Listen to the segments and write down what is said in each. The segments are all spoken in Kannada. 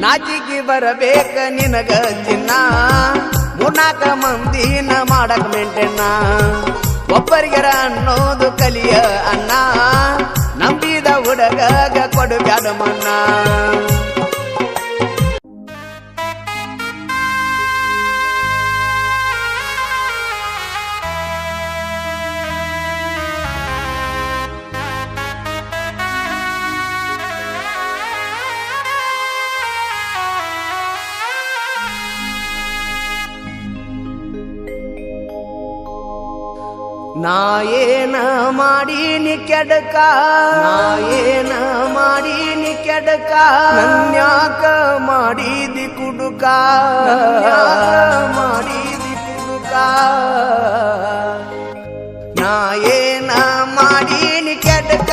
ನಾಚಿಗೆ ಬರಬೇಕ ನಿನಗ ಚಿನ್ನ. ಮುನಾಕ ಮಂದಿನ ಮಾಡಕ್ ಮೆಂಟೆನ್ನ ಒಬ್ಬರಿಗರ ಅನ್ನೋದು ಕಲಿಯ ಅಣ್ಣ ನಂಬಿದ ಹುಡಗ ಕೊಡು ಬ್ಯಾಡ ಮನ್ನ ನಾ ಏನ ಮಾಡೀನಿ ಕೆಡಕ? ನಾಯೇನ ಮಾಡೀನಿ ಕೆಡಕ? ನನ್ಯಾಕ ಮಾಡಿದಿ ಕುಡುಕ? ಮಾಡಿ ಮಾಡಿದಿ ಕುಡುಕ? ನಾ ಏನ ಮಾಡೀನಿ ಕೆಡಕ?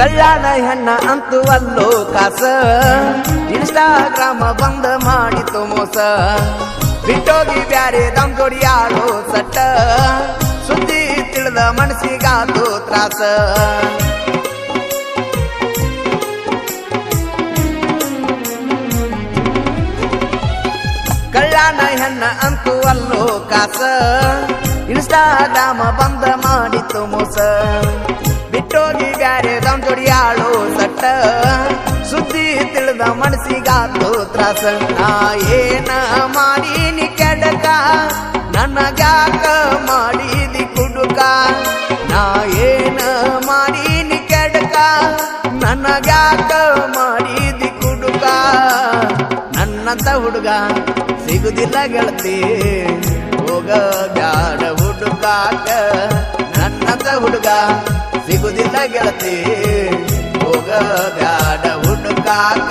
ಕಳ್ಳಾನ ಹೆಣ್ಣ ಅಂತೂ ಕಾಸ. ಇನ್ಸ್ಟಾಗ್ರಾಮ ಬಂದ ಮಾಡಿತು ಮೋಸ. ಬಿಟ್ಟೋಗಿ ಬ್ಯಾರೆ ದಂಗೊಡಿಯಾಡೋ ಸಟ್ಟ. ಸುದ್ದಿ ತಿಳಿದ ಮನಸ್ಸಿಗಾದು ತ್ರಾಸ. ಕಲ್ಯಾಣ ಹೆಣ್ಣ ಅಂತೂ ಅಲ್ಲೋ ಕಾಸ. ಇನ್ಸ್ಟಾಗ್ರಾಮ ಬಂದ ಮಾಡಿತು ಮೋಸ. ಬಿಟ್ಟೋಗಿ ಬ್ಯಾರೆ ದಮ್ ಜೋಡಿಯಾಳು ಸಟ್ಟ. ಸುದ್ದಿ ತಿಳಿದ ಮನಸ್ಸಿಗಾತು ತ್ರಾಸ. ನಾ ಏನ ಮಾಡೀನಿ ಕೆಡಕ? ನನಗ್ಯಾಕ ಮಾಡಿದಿ ಕುಡುಕ? ನಾ ಏನ ಮಾಡೀನಿ ಕೆಡಕ? ನನಗ್ಯಾಕ ಮಾಡಿದಿ ಕುಡುಕ? ನನ್ನಂತ ಹುಡುಗ ಸಿಗುದಿಲ್ಲ ಗೆಳತಿ. ಹೋಗ ಬ್ಯಾಡ ಹುಡುಕಾಕ. ನನ್ನಂತ ಹುಡುಗ ಸಿಗುದಿಲ್ಲ ಗೆಳತಿ. ಹೋಗ ಬ್ಯಾಡ ಹುಡುಕಾಕ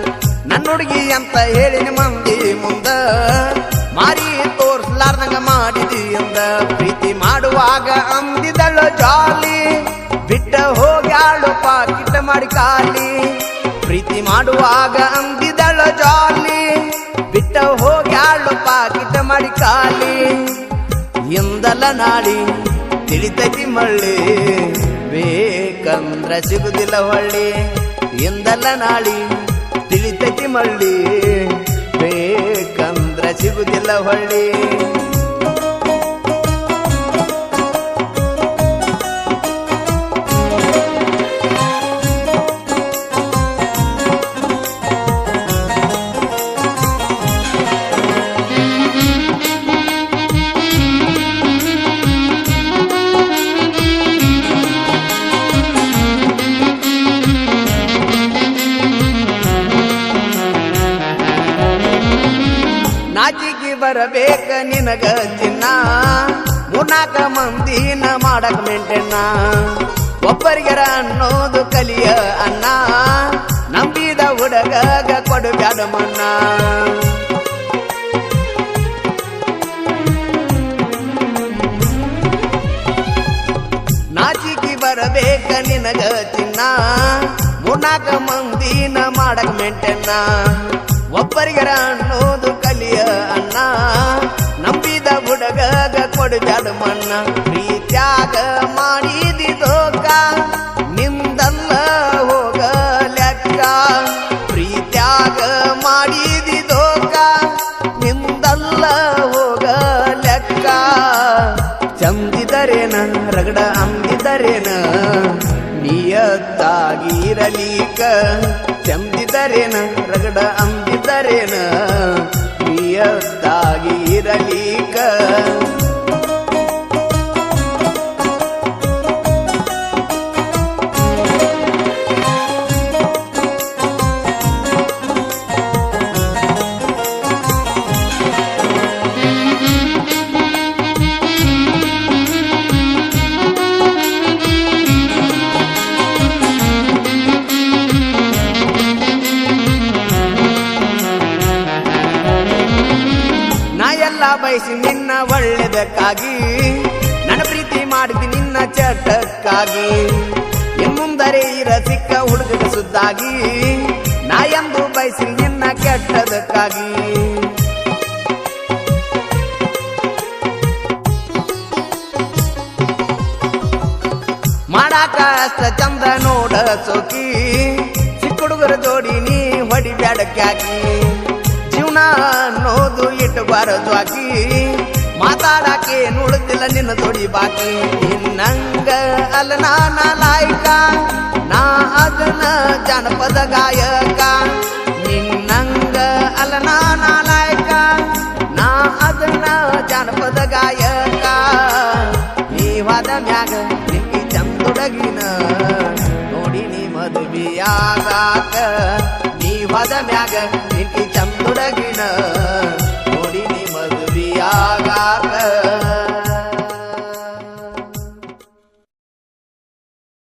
ಹುಡುಗಿ ಅಂತ ಹೇಳಿನ ಮಂದಿ ಮುಂದ. ಮಾರಿ ತೋರ್ಸ್ಲಾರ್ದಂಗ ಮಾಡಿದಿ ಅಂದ. ಪ್ರೀತಿ ಮಾಡುವಾಗ ಅಂದಿದಳು ಜಾಲಿ. ಬಿಟ್ಟ ಹೋಗ್ಯಾಳು ಪಾಕಿಟ ಮಾಡಿ ಕಾಲಿ ಪ್ರೀತಿ ಮಾಡುವಾಗ ಅಂದಿದಳು ಜಾಲಿ. ಬಿಟ್ಟ ಹೋಗ್ಯಾಳು ಪಾಕಿಟ ಮಾಡಿ ಕಾಲಿ ಎಂದಲ್ಲ ನಾಡಿ ತಿಳಿತೈತಿ ಮಳ್ಳಿ. ಬೇಕಂದ್ರ ಸಿಗುದಿಲ್ಲ ಹೊಳ್ಳಿ. ಎಂದಲ್ಲ ನಾಡಿ ತಿಳಿತೈತಿ ಮಳ್ಳಿ. ಬೇಕಂದ್ರ ಸಿಗುದಿಲ್ಲ ಹೊಳ್ಳಿ. ಇರಬೇಕ ನಿನಗ ಚಿನ್ನ? ಮುನಾಕ ಮಂದಿನ ಮಾಡಕ್ ಮೆಂಟೆನ್ನ? ಒಬ್ಬರಿಗರ ಅನ್ನೋದು ಕಲಿಯ ಅನ್ನ? ನಂಬಿದ ಹುಡುಗ ಕೊಡು ಬ್ಯಾಡ ಮನ್ನ? ನಾಚಿಕಿ ಬರಬೇಕ ನಿನಗ ಚಿನ್ನ? ಮುನಾಕ ಮಂದಿನ ಮಾಡಕ್ ಮೆಂಟೆನ್ನ? ಒಬ್ಬರಿಗರ ಅನ್ನೋದು ಕಲಿಯ ಅಣ್ಣ ನಂಬಿದ ಹುಡುಗಗ ಕೊಡಬ್ಯಾಡ ಮಣ್ಣ ಪ್ರೀತ್ಯಾಗ ಮಾಡಿದಿ ದೋಕ ನಿಂದಲ್ಲ ಹೋಗ ಲೆಕ್ಕ. ಪ್ರೀತ್ಯಾಗ ಮಾಡಿದಿ ದೋಕ ನಿಂದಲ್ಲ ಹೋಗ ಲೆಕ್ಕ. ಚಂದಿದರೇನ, ರಗಡ ಅಂದಿದರೇನ? ನಿಯತ್ತಾಗಿರಲೀಕ ಚಂದಿದರೇನ ನಿಯತ್ತಾಗಿರಲೀಕ ಎಲ್ಲ ಬಯಸಿ ನಿನ್ನ ಒಳ್ಳೆದಕ್ಕಾಗಿ. ನನ್ನ ಪ್ರೀತಿ ಮಾಡಿದಿ ನಿನ್ನ ಚಟಕ್ಕಾಗಿ. ಇನ್ ಮುಂದರೆ ಇರ ಸಿಕ್ಕ ಹುಡುಗನ ಸುದ್ದಾಗಿ. ನಾ ಎಂದು ಬಯಸಿ ನಿನ್ನ ಕೆಟ್ಟದಕ್ಕಾಗಿ. ಮಾಡಾಕ ಅಷ್ಟ ಚಂದ ನೋಡ ಸೋಕಿ. ಚಿಕ್ಕ ಹುಡುಗರ ಜೋಡಿ ನೀ ಹೊಡಿ ಕ್ಯಾಕಿ ಜೀವನ ಅನ್ನೋದು ಬರೋದು ಆಕಿ. ಮಾತಾಡಕ್ಕೆ ನೋಡುತ್ತಿಲ್ಲ ನಿನ್ನ ದೊಡಿ ಬಾಕಿ. ನಿನ್ನಂಗ ಅಲ್ಲ ನಾನ ಲಾಯ್ಕ ನಾ ಅದನ್ನ ಜನಪದ ಗಾಯಕ. ನಿನ್ನಂಗ ಅಲ್ಲ ನಾನ ಲಾಯ್ಕ ನಾ ಅದನ್ನ ಜನಪದ ಗಾಯಕ. ನೀವಾದ ಮ್ಯಾಗ ನಿಕ್ಕಿ ಚಂದೊಡಗಿನ, ನೋಡಿ ನೀ ಮದುವೆಯಾಗಾಕ.